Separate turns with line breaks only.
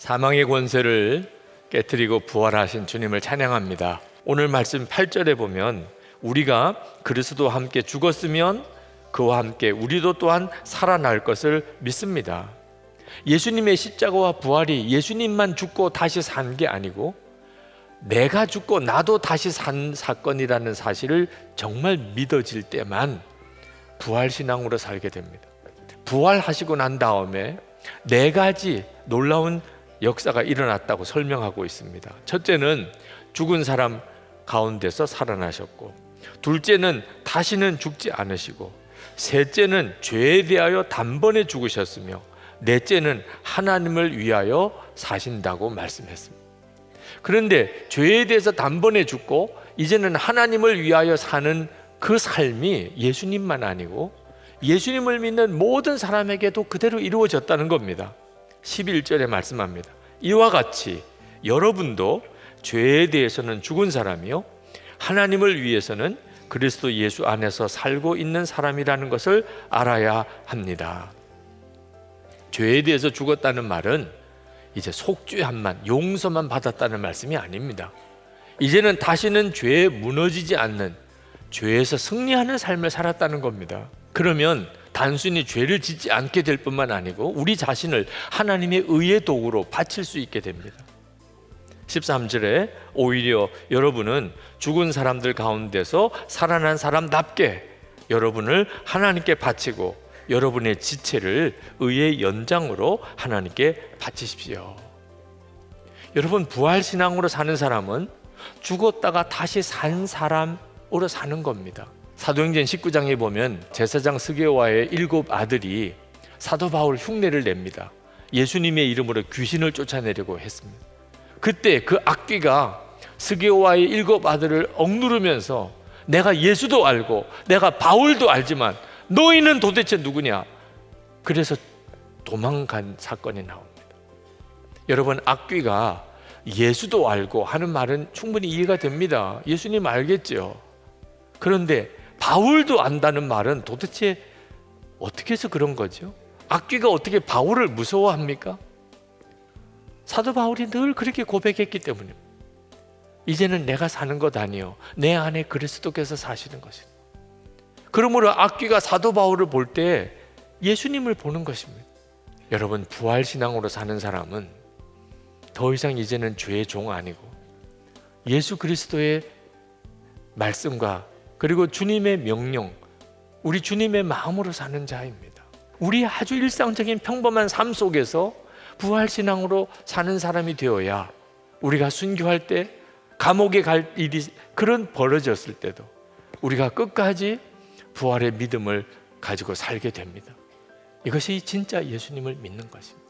사망의 권세를 깨뜨리고 부활하신 주님을 찬양합니다. 오늘 말씀 8절에 보면 우리가 그리스도와 함께 죽었으면 그와 함께 우리도 또한 살아날 것을 믿습니다. 예수님의 십자가와 부활이 예수님만 죽고 다시 산 게 아니고 내가 죽고 나도 다시 산 사건이라는 사실을 정말 믿어질 때만 부활 신앙으로 살게 됩니다. 부활하시고 난 다음에 네 가지 놀라운 역사가 일어났다고 설명하고 있습니다. 첫째는 죽은 사람 가운데서 살아나셨고, 둘째는 다시는 죽지 않으시고, 셋째는 죄에 대하여 단번에 죽으셨으며, 넷째는 하나님을 위하여 사신다고 말씀했습니다. 그런데 죄에 대해서 단번에 죽고 이제는 하나님을 위하여 사는 그 삶이 예수님만 아니고 예수님을 믿는 모든 사람에게도 그대로 이루어졌다는 겁니다. 11절에 말씀합니다. 이와 같이 여러분도 죄에 대해서는 죽은 사람이요 하나님을 위해서는 그리스도 예수 안에서 살고 있는 사람이라는 것을 알아야 합니다. 죄에 대해서 죽었다는 말은 이제 속죄함만 용서만 받았다는 말씀이 아닙니다. 이제는 다시는 죄에 무너지지 않는 죄에서 승리하는 삶을 살았다는 겁니다. 그러면 단순히 죄를 짓지 않게 될 뿐만 아니고 우리 자신을 하나님의 의의 도구로 바칠 수 있게 됩니다. 13절에 오히려 여러분은 죽은 사람들 가운데서 살아난 사람답게 여러분을 하나님께 바치고 여러분의 지체를 의의 연장으로 하나님께 바치십시오. 여러분 부활 신앙으로 사는 사람은 죽었다가 다시 산 사람으로 사는 겁니다. 사도행전 19장에 보면 제사장 스게와의 일곱 아들이 사도 바울 흉내를 냅니다. 예수님의 이름으로 귀신을 쫓아내려고 했습니다. 그때 그 악귀가 스게와의 일곱 아들을 억누르면서 내가 예수도 알고 내가 바울도 알지만 너희는 도대체 누구냐? 그래서 도망간 사건이 나옵니다. 여러분 악귀가 예수도 알고 하는 말은 충분히 이해가 됩니다. 예수님 알겠죠. 그런데 바울도 안다는 말은 도대체 어떻게 해서 그런 거죠? 악귀가 어떻게 바울을 무서워합니까? 사도 바울이 늘 그렇게 고백했기 때문입니다. 이제는 내가 사는 것 아니요. 내 안에 그리스도께서 사시는 것입니다. 그러므로 악귀가 사도 바울을 볼 때 예수님을 보는 것입니다. 여러분 부활 신앙으로 사는 사람은 더 이상 이제는 죄의 종 아니고 예수 그리스도의 말씀과 그리고 주님의 명령, 우리 주님의 마음으로 사는 자입니다. 우리 아주 일상적인 평범한 삶 속에서 부활 신앙으로 사는 사람이 되어야 우리가 순교할 때 감옥에 갈 일이 그런 벌어졌을 때도 우리가 끝까지 부활의 믿음을 가지고 살게 됩니다. 이것이 진짜 예수님을 믿는 것입니다.